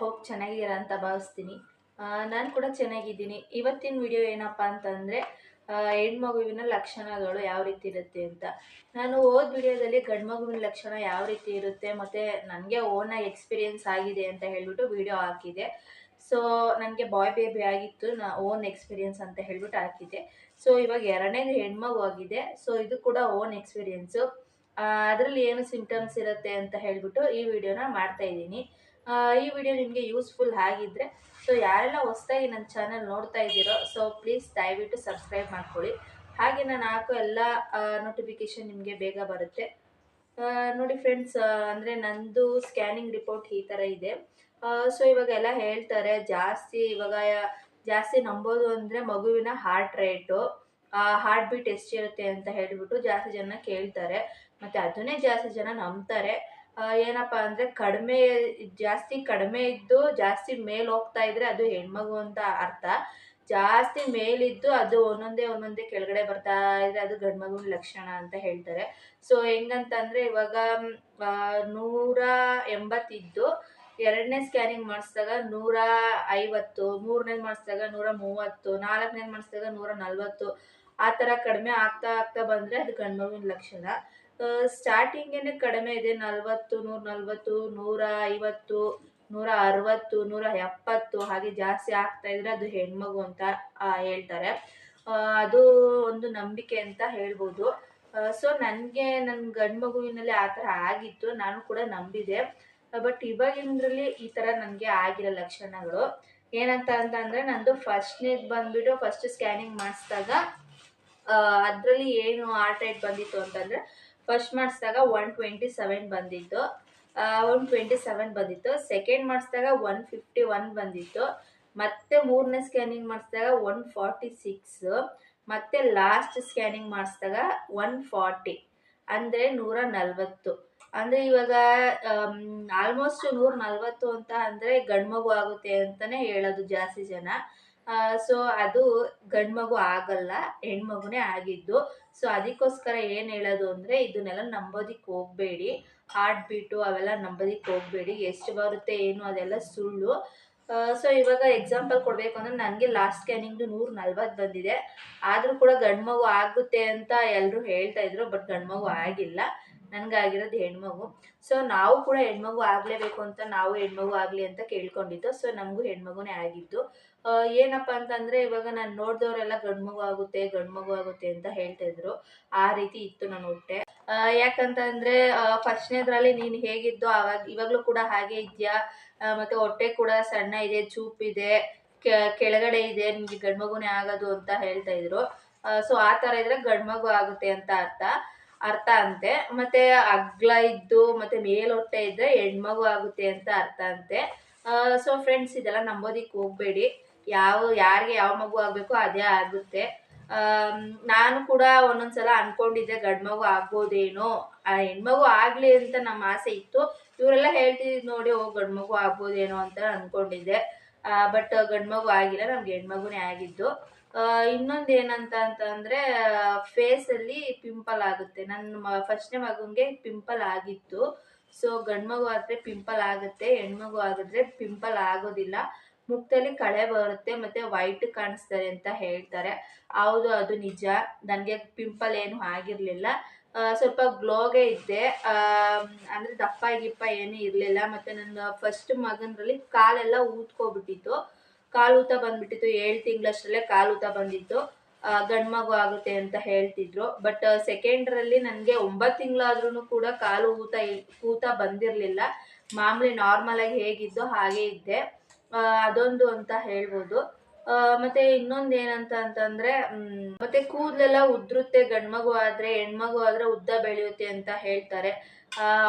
Hope ಚೆನ್ನಾಗಿದ್ದೀರಾ ಅಂತ ಭಾವಿಸ್ತೀನಿ. ನಾನು ಕೂಡ ಚೆನ್ನಾಗಿದ್ದೀನಿ. ಇವತ್ತಿನ ವಿಡಿಯೋ ಏನಪ್ಪ ಅಂತಂದರೆ ಹೆಣ್ಮಗುವಿನ ಲಕ್ಷಣಗಳು ಯಾವ ರೀತಿ ಇರುತ್ತೆ ಅಂತ. ನಾನು ಹೋದ ವಿಡಿಯೋದಲ್ಲಿ ಗಂಡು ಮಗುವಿನ ಲಕ್ಷಣ ಯಾವ ರೀತಿ ಇರುತ್ತೆ, ಮತ್ತು ನನಗೆ ಓನಾಗಿ ಎಕ್ಸ್ಪೀರಿಯೆನ್ಸ್ ಆಗಿದೆ ಅಂತ ಹೇಳಿಬಿಟ್ಟು ವಿಡಿಯೋ ಹಾಕಿದೆ. ಸೊ ನನಗೆ ಬಾಯ್ ಬೇಬಿ ಆಗಿತ್ತು, ನಾ ಓನ್ ಎಕ್ಸ್ಪೀರಿಯೆನ್ಸ್ ಅಂತ ಹೇಳ್ಬಿಟ್ಟು ಹಾಕಿದ್ದೆ ಸೊ ಇವಾಗ ಎರಡನೇದು ಹೆಣ್ಮಗು ಆಗಿದೆ. ಸೊ ಇದು ಕೂಡ ಓನ್ ಎಕ್ಸ್ಪೀರಿಯೆನ್ಸು ಅದರಲ್ಲಿ ಏನು ಸಿಂಪ್ಟಮ್ಸ್ ಇರುತ್ತೆ ಅಂತ ಹೇಳಿಬಿಟ್ಟು ಈ ವಿಡಿಯೋನ ಮಾಡ್ತಾ ಇದ್ದೀನಿ. ಈ ವಿಡಿಯೋ ನಿಮಗೆ ಯೂಸ್ಫುಲ್ ಆಗಿದ್ದರೆ ಸೊ ಯಾರೆಲ್ಲ ಹೊಸದಾಗಿ ನನ್ನ ಚಾನಲ್ ನೋಡ್ತಾ ಇದ್ದೀರೋ ಸೊ ಪ್ಲೀಸ್ ದಯವಿಟ್ಟು ಸಬ್ಸ್ಕ್ರೈಬ್ ಮಾಡ್ಕೊಳ್ಳಿ. ಹಾಗೆ ನಾನು ಹಾಕೋ ಎಲ್ಲ ನೋಟಿಫಿಕೇಶನ್ ನಿಮಗೆ ಬೇಗ ಬರುತ್ತೆ. ನೋಡಿ ಫ್ರೆಂಡ್ಸ್ ಅಂದರೆ ನಂದು ಸ್ಕ್ಯಾನಿಂಗ್ ರಿಪೋರ್ಟ್ ಈ ಥರ ಇದೆ. ಸೊ ಇವಾಗ ಎಲ್ಲ ಹೇಳ್ತಾರೆ, ಜಾಸ್ತಿ ಇವಾಗ ಜಾಸ್ತಿ ನಂಬೋದು ಅಂದರೆ ಮಗುವಿನ ಹಾರ್ಟ್ ರೇಟು ಹಾರ್ಟ್ ಬೀಟ್ ಎಷ್ಟಿರುತ್ತೆ ಅಂತ ಹೇಳಿಬಿಟ್ಟು ಜಾಸ್ತಿ ಜನ ಕೇಳ್ತಾರೆ. ಮತ್ತು ಅದನ್ನೇ ಜಾಸ್ತಿ ಜನ ನಂಬ್ತಾರೆ. ಏನಪ್ಪ ಅಂದರೆ ಕಡಿಮೆ, ಜಾಸ್ತಿ ಕಡಿಮೆ ಇದ್ದು ಜಾಸ್ತಿ ಮೇಲೆ ಹೋಗ್ತಾ ಇದ್ರೆ ಅದು ಹೆಣ್ಮಗು ಅಂತ ಅರ್ಥ. ಜಾಸ್ತಿ ಮೇಲಿದ್ದು ಅದು ಒಂದೊಂದೇ ಒಂದೊಂದೇ ಕೆಳಗಡೆ ಬರ್ತಾ ಇದ್ರೆ ಅದು ಗಂಡು ಲಕ್ಷಣ ಅಂತ ಹೇಳ್ತಾರೆ. ಸೊ ಹೆಂಗಂತಂದ್ರೆ ಇವಾಗ ನೂರ ಎಂಬತ್ತಿದ್ದು ಎರಡನೇ ಸ್ಕ್ಯಾನಿಂಗ್ ಮಾಡಿಸಿದಾಗ ನೂರ ಐವತ್ತು, ಮೂರನೇದು ಮಾಡಿಸಿದಾಗ ನೂರ ಮೂವತ್ತು, ನಾಲ್ಕನೇದು ಮಾಡಿಸಿದಾಗ ನೂರ ನಲ್ವತ್ತು ಆ ಥರ ಕಡಿಮೆ ಆಗ್ತಾ ಆಗ್ತಾ ಬಂದರೆ ಅದು ಗಂಡು ಲಕ್ಷಣ. ಸ್ಟಾರ್ಟಿಂಗೇನೆ ಕಡಿಮೆ ಇದೆ. ನಲ್ವತ್ತು ನೂರ ನಲ್ವತ್ತು ನೂರ ಐವತ್ತು, ನೂರ ಅರವತ್ತು, ನೂರ ಎಪ್ಪತ್ತು, ಹಾಗೆ ಜಾಸ್ತಿ ಆಗ್ತಾ ಇದ್ರೆ ಅದು ಹೆಣ್ಮಗು ಅಂತ ಹೇಳ್ತಾರೆ. ಅದು ಒಂದು ನಂಬಿಕೆ ಅಂತ ಹೇಳ್ಬೋದು. ಸೊ ನನಗೆ ನನ್ನ ಗಂಡು ಮಗುವಿನಲ್ಲಿ ಆ ಥರ ಆಗಿತ್ತು. ನಾನು ಕೂಡ ನಂಬಿದೆ. ಬಟ್ ಇವಾಗಿನದ್ರಲ್ಲಿ ಈ ಥರ ನನಗೆ ಆಗಿರೋ ಲಕ್ಷಣಗಳು. ಏನಂತ ಅಂತ ಅಂದರೆ ನಂದು ಫಸ್ಟ್ನೇದು ಬಂದ್ಬಿಟ್ಟು ಫಸ್ಟ್ ಸ್ಕ್ಯಾನಿಂಗ್ ಮಾಡಿಸಿದಾಗ ಅದರಲ್ಲಿ ಏನು ಹಾರ್ಟ್ ರೇಟ್ ಬಂದಿತ್ತು ಅಂತಂದರೆ ಫಸ್ಟ್ ಮಾಡಿಸಿದಾಗ ಒನ್ ಟ್ವೆಂಟಿ ಸೆವೆನ್ ಬಂದಿತ್ತು. ಒನ್ ಟ್ವೆಂಟಿ ಸೆವೆನ್ ಬಂದಿತ್ತು. ಸೆಕೆಂಡ್ ಮಾಡಿಸಿದಾಗ ಒನ್ ಫಿಫ್ಟಿ ಒನ್ ಬಂದಿತ್ತು. ಮತ್ತೆ ಮೂರನೇ ಸ್ಕ್ಯಾನಿಂಗ್ ಮಾಡಿಸಿದಾಗ ಒನ್ ಫಾರ್ಟಿ ಸಿಕ್ಸ್ ಮತ್ತೆ ಲಾಸ್ಟ್ ಸ್ಕ್ಯಾನಿಂಗ್ ಮಾಡಿಸಿದಾಗ ಒನ್ ಫಾರ್ಟಿ ಅಂದರೆ ನೂರ ನಲ್ವತ್ತು ಅಂದರೆ ಇವಾಗ ಆಲ್ಮೋಸ್ಟ್ ನೂರ ನಲ್ವತ್ತು ಅಂತ ಅಂದರೆ ಗಂಡು ಮಗು ಆಗುತ್ತೆ ಅಂತಲೇ ಹೇಳೋದು ಜಾಸ್ತಿ ಜನ. ಸೊ ಅದು ಗಂಡು ಮಗು ಆಗಲ್ಲ ಹೆಣ್ಮಗುನೇ ಆಗಿದ್ದು. ಸೊ ಅದಕ್ಕೋಸ್ಕರ ಏನು ಹೇಳೋದು ಅಂದರೆ, ಇದನ್ನೆಲ್ಲ ನಂಬೋದಕ್ಕೆ ಹೋಗಬೇಡಿ. ಹಾರ್ಟ್ ಬೀಟು ಅವೆಲ್ಲ ನಂಬೋದಕ್ಕೆ ಹೋಗಬೇಡಿ. ಎಷ್ಟು ಬರುತ್ತೆ, ಏನು, ಅದೆಲ್ಲ ಸುಳ್ಳು. ಸೊ ಇವಾಗ ಎಕ್ಸಾಂಪಲ್ ಕೊಡಬೇಕು ಅಂದರೆ, ನನಗೆ ಲಾಸ್ಟ್ ಸ್ಕ್ಯಾನಿಂಗ್ದು ನೂರ್ ನಲ್ವತ್ತು ಬಂದಿದೆ. ಆದರೂ ಕೂಡ ಗಂಡು ಮಗು ಆಗುತ್ತೆ ಅಂತ ಎಲ್ಲರೂ ಹೇಳ್ತಾ ಇದ್ರು ಬಟ್ ಗಂಡು ಮಗು ಆಗಿಲ್ಲ. ನನಗಾಗಿರೋದು ಹೆಣ್ಮಗು. ಸೊ ನಾವು ಕೂಡ ಹೆಣ್ಮಗು ಆಗಲೇಬೇಕು ಅಂತ ನಾವು ಹೆಣ್ಮಗು ಆಗಲಿ ಅಂತ ಕೇಳ್ಕೊಂಡಿದ್ದು. ಸೊ ನಮಗೂ ಹೆಣ್ಮಗುನೇ ಆಗಿದ್ದು. ಏನಪ್ಪ ಅಂತಂದರೆ ಇವಾಗ ನಾನು ನೋಡಿದವರೆಲ್ಲ ಗಂಡು ಮಗು ಆಗುತ್ತೆ ಗಂಡು ಮಗು ಆಗುತ್ತೆ ಅಂತ ಹೇಳ್ತಿದ್ರು ಆ ರೀತಿ ಇತ್ತು ನನ್ನ ಹೊಟ್ಟೆ. ಯಾಕಂತಂದ್ರೆ ಫಸ್ಟ್ನೇದ್ರಲ್ಲಿ ನೀನು ಹೇಗಿದ್ದೋ ಆವಾಗ, ಇವಾಗಲೂ ಕೂಡ ಹಾಗೆ ಇದೆಯಾ? ಮತ್ತೆ ಹೊಟ್ಟೆ ಕೂಡ ಸಣ್ಣ ಇದೆ ಚೂಪಿದೆ ಕೆ- ಕೆಳಗಡೆ ಇದೆ ನಿಮಗೆ ಗಂಡು ಮಗುನೇ ಆಗೋದು ಅಂತ ಹೇಳ್ತಾ ಇದ್ರು. ಸೊ ಆ ಥರ ಇದ್ರೆ ಗಂಡು ಮಗು ಆಗುತ್ತೆ ಅಂತ ಅರ್ಥ. ಅರ್ಥ ಅಂತೆ. ಮತ್ತೆ ಅಗ್ಲ ಇದ್ದು, ಮತ್ತೆ ಮೇಲೊಟ್ಟೆ ಇದ್ರೆ ಹೆಣ್ಮಗು ಆಗುತ್ತೆ ಅಂತ ಅರ್ಥ ಅಂತೆ. ಸೊ ಫ್ರೆಂಡ್ಸ್ ಇದೆಲ್ಲ ನಂಬೋದಿಕ್ ಹೋಗ್ಬೇಡಿ. ಯಾವ, ಯಾರಿಗೆ ಯಾವ ಮಗು ಆಗಬೇಕು ಅದೇ ಆಗುತ್ತೆ. ನಾನು ಕೂಡ ಒಂದೊಂದ್ಸಲ ಅನ್ಕೊಂಡಿದ್ದೆ, ಗಂಡು ಮಗು ಆಗ್ಬೋದೇನೋ. ಆ, ಹೆಣ್ಮಗು ಆಗ್ಲಿ ಅಂತ ನಮ್ಮ ಆಸೆ ಇತ್ತು. ಇವರೆಲ್ಲ ಹೇಳ್ತಿದ್ ನೋಡಿ, ಓ, ಗಂಡು ಮಗು ಆಗ್ಬೋದೇನೋ ಅಂತ ಅನ್ಕೊಂಡಿದ್ದೆ. ಬಟ್ ಗಂಡು ಮಗು ಆಗಿಲ್ಲ, ನಮ್ಗೆ ಹೆಣ್ಮಗುನೇ ಆಗಿದ್ದು. ಇನ್ನೊಂದು ಏನಂತ ಅಂತಂದ್ರೆ ಫೇಸ್ ಅಲ್ಲಿ ಪಿಂಪಲ್ ಆಗುತ್ತೆ. ನನ್ನ ಫಸ್ಟ್ನೇ ಮಗುಂಗೆ ಪಿಂಪಲ್ ಆಗಿತ್ತು. ಸೊ ಗಂಡು ಮಗು ಆದ್ರೆ ಪಿಂಪಲ್ ಆಗುತ್ತೆ ಹೆಣ್ಮಗು ಆಗಿದ್ರೆ ಪಿಂಪಲ್ ಆಗೋದಿಲ್ಲ. ಮುಖದಲ್ಲಿ ಕಳೆ ಬರುತ್ತೆ, ಮತ್ತೆ ವೈಟ್ ಕಾಣಿಸ್ತಾರೆ ಅಂತ ಹೇಳ್ತಾರೆ. ಹೌದು, ಅದು ನಿಜ. ನನಗೆ ಪಿಂಪಲ್ ಏನು ಆಗಿರಲಿಲ್ಲ. ಸ್ವಲ್ಪ ಗ್ಲೋಗೆ ಇದ್ದೆ. ಅಂದರೆ ದಪ್ಪ ಗಿಪ್ಪ ಏನೂ ಇರಲಿಲ್ಲ. ಮತ್ತೆ ನನ್ನ ಫಸ್ಟ್ ಮಗನಲ್ಲಿ ಕಾಲೆಲ್ಲ ಊದ್ಕೊಬಿಟ್ಟಿತ್ತು. ಕಾಲು ಊತ ಬಂದ್ಬಿಟ್ಟಿತ್ತು ಏಳು ತಿಂಗಳಷ್ಟರಲ್ಲೇ ಕಾಲು ಊತ ಬಂದಿತ್ತು. ಗಂಡು ಮಗು ಆಗುತ್ತೆ ಅಂತ ಹೇಳ್ತಿದ್ರು. ಬಟ್ ಸೆಕೆಂಡ್ರಲ್ಲಿ ನನಗೆ ಒಂಬತ್ತು ತಿಂಗಳಾದ್ರೂ ಕೂಡ ಕಾಲು ಊತ ಊತ ಬಂದಿರಲಿಲ್ಲ. ಮಾಮೂಲಿ ನಾರ್ಮಲ್ ಆಗಿ ಹೇಗಿದ್ದು ಹಾಗೆ ಇದ್ದೆ. ಅದೊಂದು ಅಂತ ಹೇಳ್ಬೋದು. ಮತ್ತೆ ಇನ್ನೊಂದು ಏನಂತ ಅಂತಂದ್ರೆ ಮತ್ತೆ ಕೂದಲೆಲ್ಲ ಉದ್ರುತ್ತೆ. ಗಂಡ್ಮಗು ಆದ್ರೆ, ಹೆಣ್ಮಗು ಆದ್ರೆ ಉದ್ದ ಬೆಳೆಯುತ್ತೆ ಅಂತ ಹೇಳ್ತಾರೆ.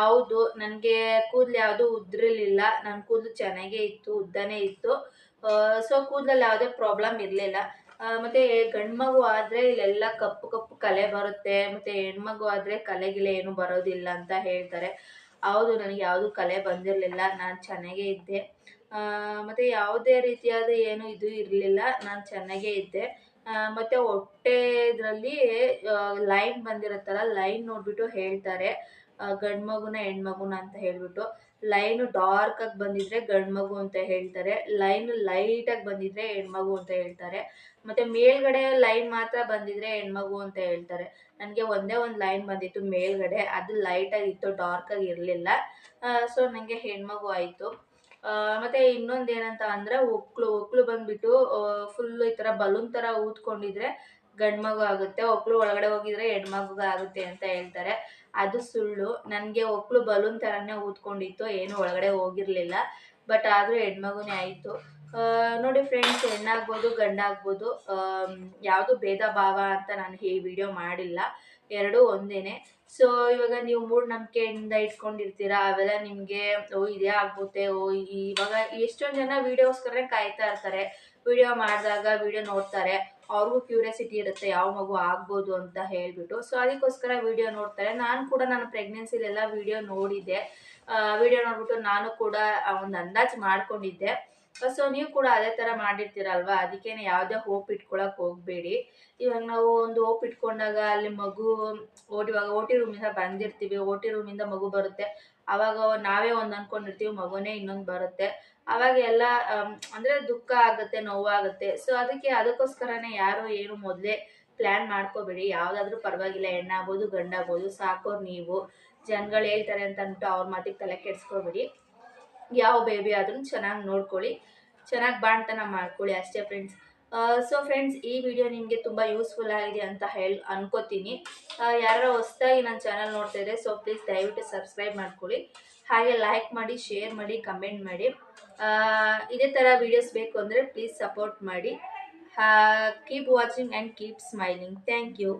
ಹೌದು, ನನಗೆ ಕೂದಲು ಯಾವುದು ಉದ್ರಲಿಲ್ಲ. ನನ್ನ ಕೂದಲು ಚೆನ್ನಾಗೇ ಇತ್ತು, ಉದ್ದನೇ ಇತ್ತು. ಸೊ ಕೂದಲಲ್ಲಿ ಯಾವುದೇ ಪ್ರಾಬ್ಲಮ್ ಇರಲಿಲ್ಲ. ಮತ್ತೆ ಗಂಡ್ಮಗು ಆದರೆ ಇಲ್ಲೆಲ್ಲ ಕಪ್ಪು ಕಪ್ಪು ಕಲೆ ಬರುತ್ತೆ, ಮತ್ತೆ ಹೆಣ್ಮಗು ಆದರೆ ಕಲೆ ಗಿಲೆ ಏನು ಬರೋದಿಲ್ಲ ಅಂತ ಹೇಳ್ತಾರೆ. ಹೌದು, ನನಗೆ ಯಾವುದು ಕಲೆ ಬಂದಿರಲಿಲ್ಲ, ನಾನು ಚೆನ್ನಾಗೇ ಇದ್ದೆ. ಮತ್ತು ಯಾವುದೇ ರೀತಿಯಾದ ಏನು ಇದು ಇರಲಿಲ್ಲ, ನಾನು ಚೆನ್ನಾಗೇ ಇದ್ದೆ. ಮತ್ತೆ ಹೊಟ್ಟೆ ಇದರಲ್ಲಿ ಲೈನ್ ಬಂದಿರುತ್ತಲ್ಲ, ಲೈನ್ ನೋಡ್ಬಿಟ್ಟು ಹೇಳ್ತಾರೆ. ಗಂಡು ಮಗುನ, ಹೆಣ್ಮಗುನ ಅಂತ ಹೇಳ್ಬಿಟ್ಟು. ಲೈನು ಡಾರ್ಕ್ ಆಗಿ ಬಂದಿದ್ರೆ ಗಂಡು ಮಗು ಅಂತ ಹೇಳ್ತಾರೆ, ಲೈನ್ ಲೈಟ್ ಆಗಿ ಬಂದಿದ್ರೆ ಹೆಣ್ಮಗು ಅಂತ ಹೇಳ್ತಾರೆ, ಮತ್ತೆ ಮೇಲ್ಗಡೆ ಲೈನ್ ಮಾತ್ರ ಬಂದಿದ್ರೆ ಹೆಣ್ಮಗು ಅಂತ ಹೇಳ್ತಾರೆ. ನನಗೆ ಒಂದೇ ಒಂದು ಲೈನ್ ಬಂದಿತ್ತು ಮೇಲ್ಗಡೆ, ಅದು ಲೈಟ್ ಆಗಿತ್ತು ಡಾರ್ಕ್ ಆಗಿ ಇರಲಿಲ್ಲ. ಸೊ ನನಗೆ ಹೆಣ್ಮಗು ಆಯಿತು. ಮತ್ತೆ ಇನ್ನೊಂದು ಏನಂತ ಅಂದ್ರೆ ಒಕ್ಳು ಒಕ್ಳು ಬಂದ್ಬಿಟ್ಟು ಫುಲ್ ಈ ಥರ ಬಲೂನ್ ಥರ ಊದ್ಕೊಂಡಿದ್ರೆ ಗಂಡು ಮಗು ಆಗುತ್ತೆ ಒಕ್ಳು ಒಳಗಡೆ ಹೋಗಿದ್ರೆ ಹೆಣ್ಮಗು ಆಗುತ್ತೆ ಅಂತ ಹೇಳ್ತಾರೆ. ಅದು ಸುಳ್ಳು. ನನಗೆ ಒಕ್ಳು ಬಲೂನ್ ಥರನೇ ಊದ್ಕೊಂಡಿತ್ತು, ಏನು ಒಳಗಡೆ ಹೋಗಿರಲಿಲ್ಲ. ಬಟ್ ಆದರೂ ಹೆಣ್ಮಗುನೇ ಆಯಿತು. ನೋಡಿ ಫ್ರೆಂಡ್ಸ್ ಹೆಣ್ಣಾಗ್ಬೋದು, ಗಂಡಾಗ್ಬೋದು ಯಾವುದು ಭೇದ ಭಾವ ಅಂತ ನಾನು ಈ ವಿಡಿಯೋ ಮಾಡಿಲ್ಲ. ಎರಡೂ ಒಂದೇನೆ. ಸೊ ಇವಾಗ ನೀವು ಮೂಢನಂಬಿಕೆಯಿಂದ ಇಟ್ಕೊಂಡಿರ್ತೀರಾ? ಅವೆಲ್ಲ ನಿಮಗೆ, ಓ, ಇದೇ ಆಗ್ಬೋತೆ, ಓ ಇವಾಗ ಎಷ್ಟೊಂದು ಜನ ವಿಡಿಯೋಸ್ಕರ ಕಾಯ್ತಾ ಇರ್ತಾರೆ. ವಿಡಿಯೋ ಮಾಡಿದಾಗ ವಿಡಿಯೋ ನೋಡ್ತಾರೆ. ಅವ್ರಿಗೂ ಕ್ಯೂರಿಯಾಸಿಟಿ ಇರುತ್ತೆ, ಯಾವ ಮಗು ಆಗ್ಬೋದು ಅಂತ ಹೇಳ್ಬಿಟ್ಟು. ಸೊ ಅದಕ್ಕೋಸ್ಕರ ವಿಡಿಯೋ ನೋಡ್ತಾರೆ. ನಾನು ಕೂಡ ನಾನು ಪ್ರೆಗ್ನೆನ್ಸಿಲೆಲ್ಲ ವಿಡಿಯೋ ನೋಡಿದ್ದೆ. ವಿಡಿಯೋ ನೋಡ್ಬಿಟ್ಟು ನಾನು ಕೂಡ ಒಂದು ಅಂದಾಜು ಮಾಡ್ಕೊಂಡಿದ್ದೆ. ಸೊ ನೀವು ಕೂಡ ಅದೇ ಥರ ಮಾಡಿರ್ತೀರಲ್ವಾ? ಅದಕ್ಕೇನೆ ಯಾವುದೇ ಹೋಪ್ ಇಟ್ಕೊಳಕ್ ಹೋಗಬೇಡಿ. ಇವಾಗ ನಾವು ಒಂದು ಹೋಪ್ ಇಟ್ಕೊಂಡಾಗ ಅಲ್ಲಿ ಮಗು ಓಟಿ ರೂಮಿಂದ ಬಂದಿರ್ತೀವಿ. ಓಟಿ ರೂಮಿಂದ ಮಗು ಬರುತ್ತೆ. ಅವಾಗ ನಾವೇ ಒಂದು ಅನ್ಕೊಂಡಿರ್ತೀವಿ, ಮಗುನೇ ಇನ್ನೊಂದು ಬರುತ್ತೆ. ಅವಾಗ ಎಲ್ಲ ಅಂದರೆ ದುಃಖ ಆಗುತ್ತೆ, ನೋವಾಗುತ್ತೆ. ಸೊ ಅದಕ್ಕೆ ಅದಕ್ಕೋಸ್ಕರನೇ ಯಾರು ಏನು ಮೊದಲೇ ಪ್ಲ್ಯಾನ್ ಮಾಡ್ಕೋಬೇಡಿ. ಯಾವುದಾದ್ರೂ ಪರವಾಗಿಲ್ಲ, ಹೆಣ್ಣಾಗ್ಬೋದು, ಗಂಡಾಗ್ಬೋದು, ಸಾಕೋರು ನೀವು. ಜನಗಳು ಹೇಳ್ತಾರೆ ಅಂತ ಅಂದ್ಬಿಟ್ಟು ಅವ್ರ ಮಾತಿಗೆ ತಲೆ ಕೆಡಿಸ್ಕೋಬೇಡಿ. ಯಾವ ಬೇಬಿ ಆದ್ರೂ ಚೆನ್ನಾಗಿ ನೋಡ್ಕೊಳ್ಳಿ. ಚೆನ್ನಾಗಿ ಬಾಣ್ತನ ಮಾಡ್ಕೊಳ್ಳಿ ಅಷ್ಟೇ ಫ್ರೆಂಡ್ಸ್ ಸೊ ಫ್ರೆಂಡ್ಸ್ ಈ ವಿಡಿಯೋ ನಿಮಗೆ ತುಂಬ ಯೂಸ್ಫುಲ್ ಆಗಿದೆ ಅಂತ ಹೇಳಿ, ಅನ್ಕೋತೀನಿ. ಯಾರು ಹೊಸದಾಗಿ ನನ್ನ ಚಾನಲ್ ನೋಡ್ತಾ ಇದೆ ಸೊ ಪ್ಲೀಸ್ ದಯವಿಟ್ಟು ಸಬ್ಸ್ಕ್ರೈಬ್ ಮಾಡ್ಕೊಳ್ಳಿ. ಹಾಗೆ ಲೈಕ್ ಮಾಡಿ ಶೇರ್ ಮಾಡಿ ಕಮೆಂಟ್ ಮಾಡಿ. ಇದೇ ಥರ ವಿಡಿಯೋಸ್ ಬೇಕು ಅಂದರೆ ಪ್ಲೀಸ್ ಸಪೋರ್ಟ್ ಮಾಡಿ. Keep watching and keep smiling thank you